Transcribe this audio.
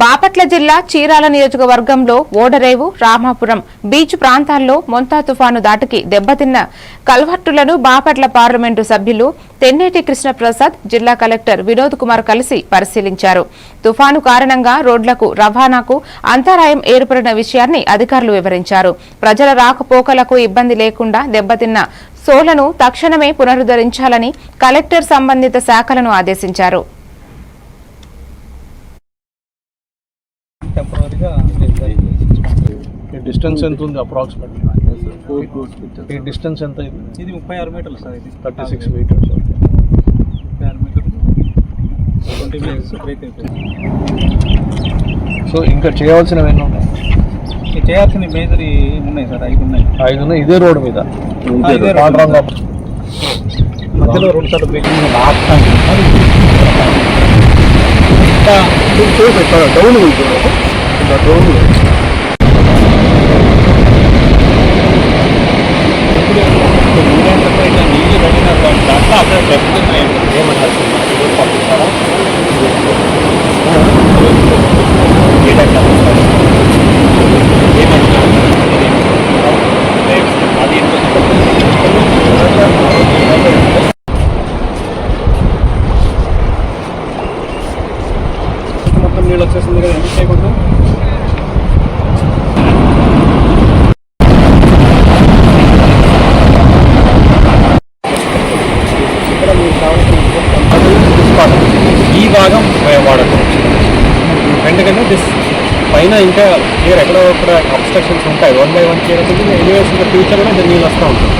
బాపట్ల జిల్లా చీరాల నియోజకవర్గంలో ఓడరేవు రామాపురం బీచ్ ప్రాంతాల్లో మొంతా తుఫాను దాటికి దెబ్బతిన్న కల్వర్టులను బాపట్ల పార్లమెంటు సభ్యులు తెన్నేటి కృష్ణప్రసాద్ జిల్లా కలెక్టర్ వినోద్ కుమార్ కలిసి పరిశీలించారు. తుఫాను కారణంగా రోడ్లకు రవాణాకు అంతరాయం ఏర్పడిన విషయాన్ని అధికారులు వివరించారు. ప్రజల రాకపోకలకు ఇబ్బంది లేకుండా దెబ్బతిన్న సోలను తక్షణమే పునరుద్ధరించాలని కలెక్టర్ సంబంధిత శాఖలను ఆదేశించారు. ఈ డిస్టెన్స్ ఎంత ఉంది అప్రాక్సిమేట్లీ? ఈ డిస్టెన్స్ ఎంత ఇది ఇది ముప్పై ఆరు మీటర్లు సార్ ఇది థర్టీ సిక్స్ మీటర్స్. సో ఇంకా చేయవలసినవి ఎన్ని ఉన్నాయి? చేయాల్సిన మేజర్ ఉన్నాయి సార్ ఐదు ఉన్నాయి ఐదు ఉన్నాయి ఇదే రోడ్ మీద ఆ, ఇదే road పాండురంగ మధ్యలో రెండు సార్లు బ్రేక్ డౌన్ డౌన్ వీళ్ళు వచ్చేసింది కదా ఎందుకు చేయకూడదు? ఈ భాగం వాడటం ఎందుకంటే దిస్ పైన ఇంకా క్లియర్ ఎక్కడో అక్కడ అబ్స్ట్రక్షన్స్ ఉంటాయి. వన్ బై వన్ క్లియర్ అవుతుంది. ఎలివేషన్ ఫ్యూచర్ కూడా నీళ్ళు వస్తూ ఉంటుంది